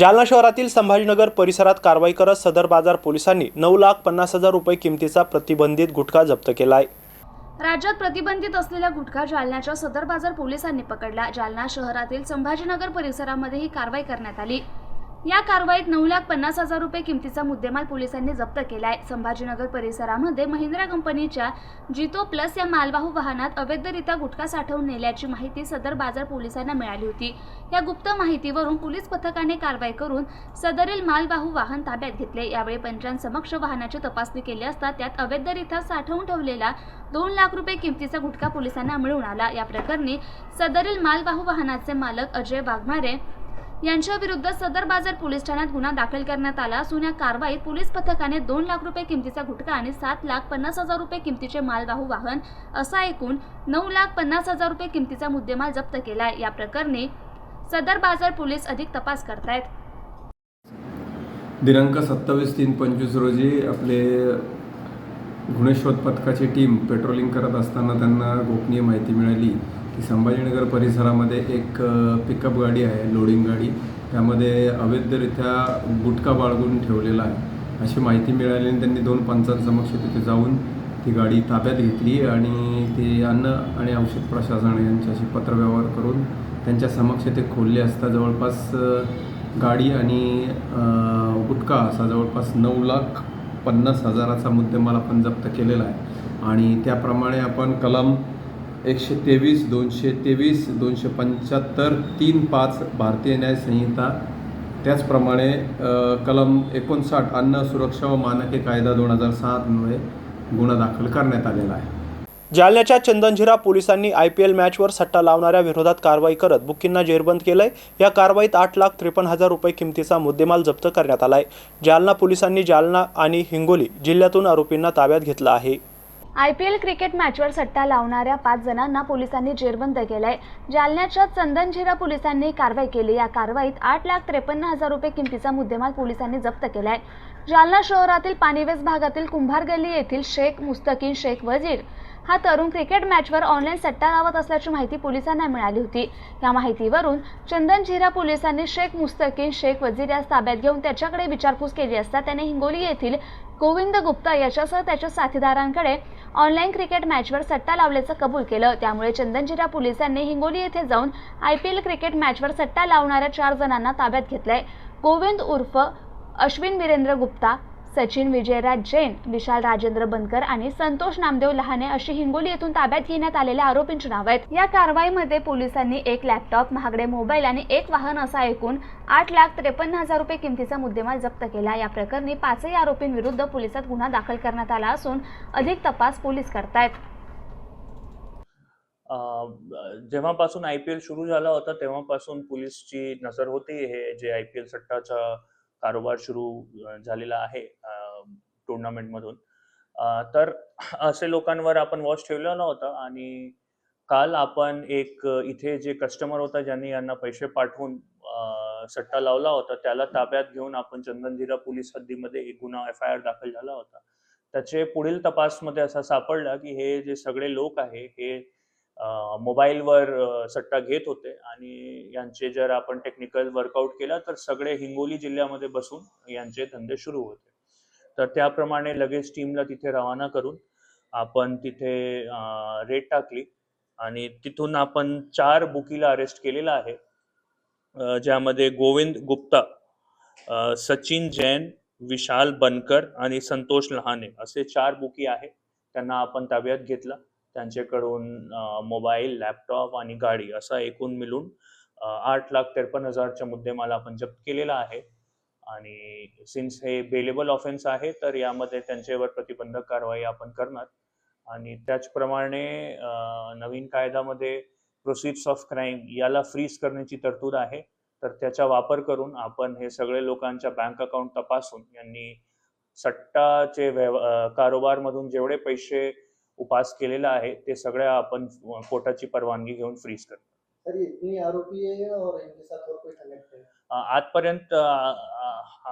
जालना शहरातील संभाजीनगर परिसरात कारवाई करत सदर बाजार पोलिसांनी नऊ लाख पन्नास हजार रुपये किमतीचा प्रतिबंधित गुटखा जप्त केला आहे राज्यात प्रतिबंधित असलेला गुटखा जालन्याच्या सदर बाजार पोलिसांनी पकडला. जालना शहरातील संभाजीनगर परिसरामध्ये ही कारवाई करण्यात आली. या कारवाईत नऊ लाख पन्नास हजार रुपये किमतीचा मुद्देमाल पोलिसांनी जप्त केला आहे संभाजीनगर परिसरामध्ये महिंद्रा कंपनीच्या जितो प्लस या मालवाहू वाहनात अवैधरित्या गुटखा साठवून नेल्याची माहिती सदर बाजार पोलिसांना मिळाली होती. या गुप्त माहितीवरून पोलीस पथकाने कारवाई करून सदरील मालवाहू वाहन ताब्यात घेतले. यावेळी पंचांसमक्ष वाहनाची तपासणी केली असता त्यात अवैधरित्या साठवून ठेवलेला दोन लाख रुपये किमतीचा गुटखा पोलिसांना मिळून आला. या प्रकरणी सदरील मालवाहू वाहनाचे मालक अजय वाघमारे यांच्या विरुद्ध सदर बाजार पोलीस ठाण्यात गुन्हा दाखल करण्यात आला असून या कारवाईत पोलीस पथकाने दोन लाख रुपये किमतीचा गुटखा आणि सात लाख पन्नास हजार रुपये किमतीचे मालवाहू वाहन असा एकूण नऊ लाख पन्नास हजार रुपये किमतीचा मुद्देमाल जप्त केला या प्रकरणी सदर बाजार पोलीस अधिक तपास करतायत. दिनांक सत्तावीस तीन पंचवीस रोजी आपले गुणेशोध पथकाची टीम पेट्रोलिंग करत असताना त्यांना गोपनीय माहिती मिळाली. की संभाजीनगर परिसरामध्ये एक पिकअप गाडी आहे लोडिंग गाडी. त्यामध्ये अवैधरित्या गुटखा बाळगून ठेवलेला आहे. अशी माहिती मिळाली आणि त्यांनी दोन पंचांसमक्ष तिथे जाऊन ती गाडी ताब्यात घेतली आणि ते अन्न आणि औषध प्रशासन यांच्याशी पत्रव्यवहार करून त्यांच्या समक्ष ते खोलले असता जवळपास गाडी आणि गुटखा असा जवळपास नऊ लाख पन्नास हजाराचा मुद्देमाल आपण जप्त केलेला आहे. आणि त्याप्रमाणे आपण कलम एकशे तेवीस दोनशे तेवीस दोनशे पंच्याहत्तर तीन पाच भारतीय न्याय संहिता. त्याचप्रमाणे कलम एकोणसाठ अन्न सुरक्षा व मानके कायदा दोन हजार सातमुळे गुन्हा दाखल करण्यात आलेला आहे. जालन्याच्या चंदनझिरा पोलिसांनी आय पी एल मॅचवर सट्टा लावणाऱ्या विरोधात कारवाई करत बुकींना जेरबंद केलंय. या कारवाईत आठ लाख त्रेपन्न हजार रुपये किमतीचा मुद्देमाल जप्त करण्यात आलाय. जालना पोलिसांनी जालना आणि हिंगोली जिल्ह्यातून आरोपींना ताब्यात घेतलं आहे. आय पी एल क्रिकेट मॅचवर सट्टा लावणाऱ्या पाच जणांना पोलिसांनी जेरबंद केलंय. जालन्याच्या चंदनझिरा पोलिसांनी कारवाई केली. या कारवाईत आठ लाख त्रेपन्न हजार रुपये किमतीचा मुद्देमाल पोलिसांनी जप्त केलाय. जालना शहरातील पाणीवेस भागातील कुंभार गल्ली येथील शेख मुस्तकीन शेख वजीर हा तरुण क्रिकेट मॅचवर ऑनलाईन सट्टा लावत असल्याची माहिती पोलिसांना मिळाली होती. या माहितीवरून चंदनझिरा पोलिसांनी शेख मुस्तकीन शेख वजीर यास ताब्यात घेऊन त्याच्याकडे विचारपूस केली असता त्याने हिंगोली येथील गोविंद गुप्ता याच्यासह त्याच्या साथीदारांकडे ऑनलाईन क्रिकेट मॅचवर सट्टा लावल्याचं कबूल केलं. त्यामुळे चंदनजिरा पोलिसांनी हिंगोली येथे जाऊन आय पी एल क्रिकेट मॅचवर सट्टा लावणाऱ्या चार जणांना ताब्यात घेतलंय. गोविंद उर्फ अश्विन वीरेंद्र गुप्ता सचिन विजयराज जैन विशाल राजेंद्र बनकर आणि संतोष नामदेव लहाने अशी हिंगोली येथून ताब्यात घेण्यात आलेल्या आरोपींची नाव आहेत. या कारवाईमध्ये पोलिसांनी एक लॅपटॉप महागडे मोबाईल आणि एक वाहन असा एकूण आठ लाख त्रेपन्न हजार रुपये किमतीचा मुद्देमाल जप्त केला. या प्रकरणी पाचही आरोपींविरुद्ध पोलिसात गुन्हा दाखल करण्यात आला असून अधिक तपास पोलीस करतायत. जेव्हापासून आय पी एल सुरू झाला होता तेव्हापासून पोलीसची नजर होती. हे जे आय पी एल सट्टाच्या कारोबार सुरू झालेला आहे टुर्नामेंटमधून. तर असे लोकांवर आपण वॉच ठेवलेला होता आणि काल आपण एक इथे जे कस्टमर होता ज्यांनी यांना पैसे पाठवून सट्टा लावला होता त्याला ताब्यात घेऊन आपण चंदनजिरा पोलीस हद्दीमध्ये एक गुन्हा एफ आय आर दाखल झाला होता. त्याचे पुढील तपासमध्ये असा सापडला की हे जे सगळे लोक आहे हे मोबाईलवर सट्टा घेत होते. आणि यांचे जर आपण टेक्निकल वर्कआउट केला तर सगळे हिंगोली जिल्ह्यामध्ये बसून यांचे धंदे सुरू होते. तर त्याप्रमाणे लगेच टीमला तिथे रवाना करून आपण तिथे रेट टाकली. आणि तिथून आपण चार बुकीला अरेस्ट केलेला आहे. ज्यामध्ये गोविंद गुप्ता सचिन जैन विशाल बनकर आणि संतोष लहाने असे चार बुकी आहे. त्यांना आपण ताब्यात घेतला. त्यांच्याकडून मोबाईल लॅपटॉप आणि गाडी असा एकूण मिळून आठ लाख त्रेपन्न हजारच्या मुद्देमाला आपण जप्त केलेला आहे. आणि सिन्स हे बेलेबल ऑफेन्स आहे तर यामध्ये त्यांच्यावर प्रतिबंधक कारवाई आपण करणार. आणि त्याचप्रमाणे नवीन कायद्यामध्ये प्रोसिड्स ऑफ क्राईम याला फ्रीज करण्याची तरतूद आहे. तर त्याचा वापर करून आपण हे सगळे लोकांच्या बँक अकाउंट तपासून यांनी सट्टाचे व्यव कारोबारमधून जेवढे पैसे उपास केलेला आहे ते सगळे आपण कोर्टाची परवानगी घेऊन फ्रीज करतो. सर ये इतनी आरोपी है और इनके साथ और कोई कनेक्ट है अ, आजपर्यंत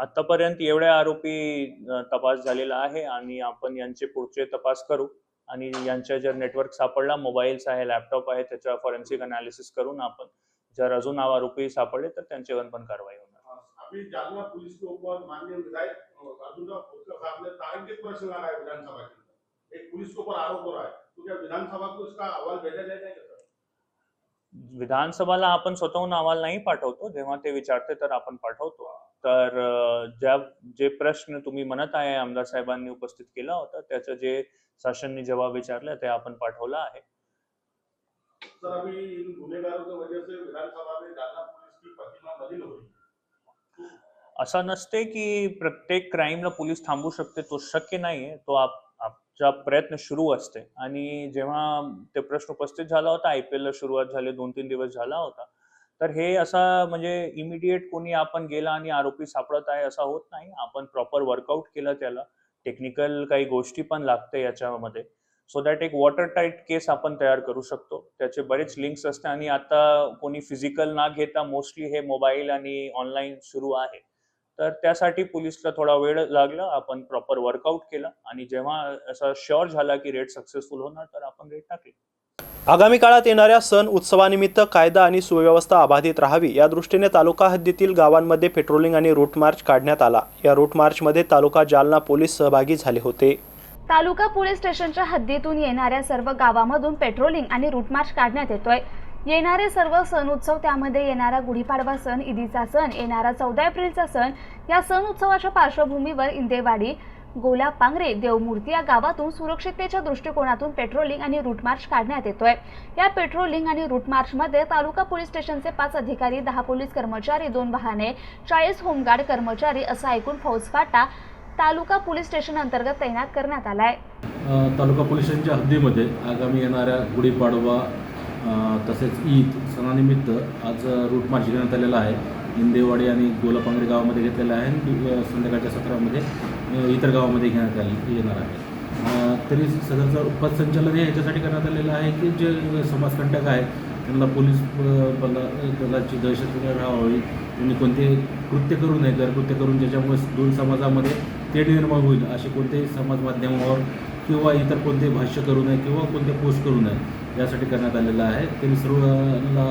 आतापर्यंत एवढे आरोपी तपास झालेला आहे आणि आपण यांचे पुढचे तपास करू आणि यांच्या जर नेटवर्क सापडला मोबाईल्स आहे लॅपटॉप आहे त्याच्या फॉरेन्सिक अनालिसिस करून आपण जर अजून आरोपी सापडले तर त्यांच्यावर पण कारवाई होणार. जालना पुलिस के ऊपर माननीय विधायक अर्जुन राव खोसकर साहब ने तारांकित प्रश्न लगाया विधानसभा के एक पुलिस के ऊपर आरोप हो रहा है। तो क्या विधानसभा को इसका अहवाल भेजा जाएगा क्या सर? विधानसभाला आपण स्वतःहून अहवाल नाही पाठवतो. जेव्हा ते विचारते तर आपण पाठवतो. तर ज्या जे प्रश्न तुम्ही म्हणत आहे आमदार साहेबांनी उपस्थित केला होता त्याचं जे शासनने जवाब विचारला ते आपण पाठवला आहे. असं नसते की प्रत्येक क्राईमला पोलीस थांबू शकते तो शक्य नाहीये. तो आप चा प्रयत्न सुरू असते. आणि जेव्हा ते प्रश्न उपस्थित झाला होता आय पी एलला सुरुवात झाली दोन तीन दिवस झाला होता. तर हे असा म्हणजे इमिडिएट कोणी आपण गेला आणि आरोपी सापडत आहे असा होत नाही. आपण प्रॉपर वर्कआउट केलं त्याला. टेक्निकल काही गोष्टी पण लागते याच्यामध्ये. सो दॅट एक वॉटर टाईट केस आपण तयार करू शकतो. त्याचे बरेच लिंक्स असते आणि आता कोणी फिजिकल ना घेता मोस्टली हे मोबाईल आणि ऑनलाईन सुरू आहे. तर त्यासाठी पोलिसला थोडा वेळ लागला आपण प्रॉपर वर्कआउट केलं आणि जेव्हा असा शुअर झाला की रेट सक्सेसफुल होणार तर आपण रेट टाकले. आगामी काळात येणाऱ्या सण उत्सवानिमित्त कायदा आणि सुव्यवस्था अबाधित राहावी या दृष्टीने तालुका हद्दीतील गावांमध्ये पेट्रोलिंग आणि रूट मार्च काढण्यात आला. या रूट मार्चमध्ये तालुका जालना पोलीस सहभागी झाले होते. तालुका पोलीस स्टेशनच्या हद्दीतून येणाऱ्या सर्व गावामधून पेट्रोलिंग आणि रूट मार्च काढण्यात येतोय. येणारे सर्व सण उत्सव त्यामध्ये येणारा गुढीपाडवा सण ईदीचा सण येणारा चौदा एप्रिलचा सण या सण उत्सवाच्या पार्श्वभूमीवर इंदेवाडी गोला पांगरे देवमूर्ती या गावातून सुरक्षिततेच्या दृष्टिकोनातून पेट्रोलिंग आणि रूट मार्च काढण्यात येतोय. या पेट्रोलिंग आणि रूट मार्चमध्ये तालुका पोलीस स्टेशनचे पाच अधिकारी दहा पोलीस कर्मचारी दोन वाहने चाळीस होमगार्ड कर्मचारी असा एकूण फौजफाटा तालुका पोलीस स्टेशन अंतर्गत तैनात करण्यात आलाय. तालुका पोलीस स्टेशनच्या हद्दीमध्ये आगामी येणाऱ्या गुढीपाडवा तसेच ईद सणानिमित्त आज रूट मार्च घेण्यात आलेला आहे. इंदेवाडी आणि गोलापांगरी गावामध्ये घेतलेला आहे आणि संध्याकाळच्या सत्रामध्ये इतर गावामध्ये घेण्यात आले येणार आहे. तरी सदरचं पथसंचालन हे याच्यासाठी करण्यात आलेलं आहे की जे समाजकंटक आहेत त्यांना पोलीस बला दलाची दहशत राहावी त्यांनी कोणते कृत्य करू नये घरकृत्य करून ज्याच्यामुळे दोन समाजामध्ये तेढ निर्माण होईल असे कोणतेही समाज माध्यमावर किंवा इतर कोणते भाष्य करू नये किंवा कोणते पोस्ट करू नये यासाठी करण्यात आलेलं आहे. तरी सर्वांना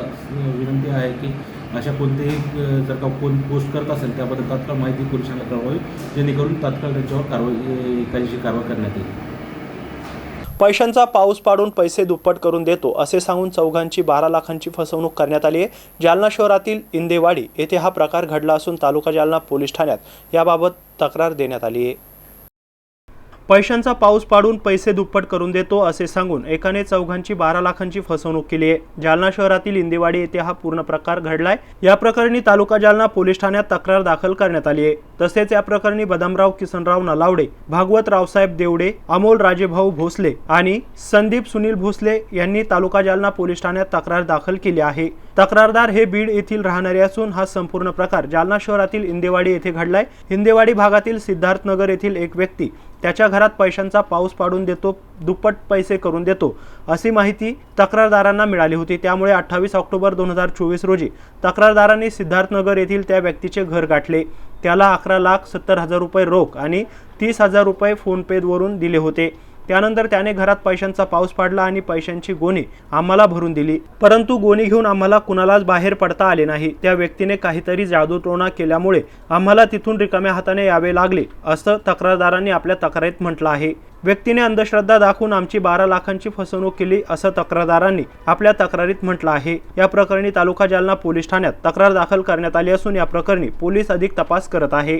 विनंती आहे की अशा कोणतेही जर का कोण पोस्ट करत असेल त्याबद्दल तात्काळ माहिती पोलिसांना कळवावी जेणेकरून तात्काळ त्यांच्यावर कारवाई कायदेशीर कारवाई करण्यात येईल. पैशांचा पाऊस पाडून पैसे दुप्पट करून देतो असे सांगून चौघांची बारा लाखांची फसवणूक करण्यात आली आहे. जालना शहरातील इंदेवाडी येथे हा प्रकार घडला असून तालुका जालना पोलीस ठाण्यात याबाबत तक्रार देण्यात आली आहे. पैशांचा पाऊस पाडून पैसे दुप्पट करून देतो असे सांगून एकाने चौघांची बारा लाखांची फसवणूक केली आहे. जालना शहरातील इंदेवाडी येथे हा पूर्ण प्रकार घडलाय. या प्रकरणी तालुका जालना पोलीस ठाण्यात तक्रार दाखल करण्यात आली आहे. तसेच या प्रकरणी बदामराव किसनराव नलावडे भागवत रावसाहेब देवडे अमोल राजेभाऊ भोसले आणि संदीप सुनील भोसले यांनी तालुका जालना पोलीस ठाण्यात तक्रार दाखल केली आहे. तक्रारदार हे बीड येथील राहणारे असून हा संपूर्ण प्रकार जालना शहरातील इंदेवाडी येथे घडलाय. इंदेवाडी भागातील सिद्धार्थनगर येथील एक व्यक्ती त्याच्या घरात पैशांचा पाऊस पाडून देतो दुप्पट पैसे करून देतो अशी माहिती तक्रारदारांना मिळाली होती. त्यामुळे अठ्ठावीस ऑक्टोबर दोन हजार चोवीस रोजी तक्रारदारांनी सिद्धार्थनगर येथील त्या व्यक्तीचे घर गाठले. त्याला अकरा लाख सत्तर हजार रुपये रोख आणि तीस हजार रुपये फोनपेवरून दिले होते. त्यानंतर त्याने घरात पैशांचा पाऊस पाडला आणि पैशांची गोणी आम्हाला भरून दिली. परंतु गोणी घेऊन आम्हाला कुणालाच बाहेर पडता आले नाही. त्या व्यक्तीने काहीतरी जादूटोणा केल्यामुळे आम्हाला तिथून रिकाम्या हाताने यावे लागले असं तक्रारदारांनी आपल्या तक्रारीत म्हटलं आहे. व्यक्तीने अंधश्रद्धा दाखवून आमची बारा लाखांची फसवणूक केली असं तक्रारदारांनी आपल्या तक्रारीत म्हटलं आहे. या प्रकरणी तालुका जालना पोलीस ठाण्यात तक्रार दाखल करण्यात आली असून या प्रकरणी पोलीस अधिक तपास करत आहे.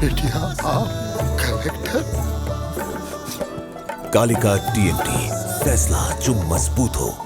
बेटिया आप करेक्टर कालिका टीएमटी फैसला जो मजबूत हो।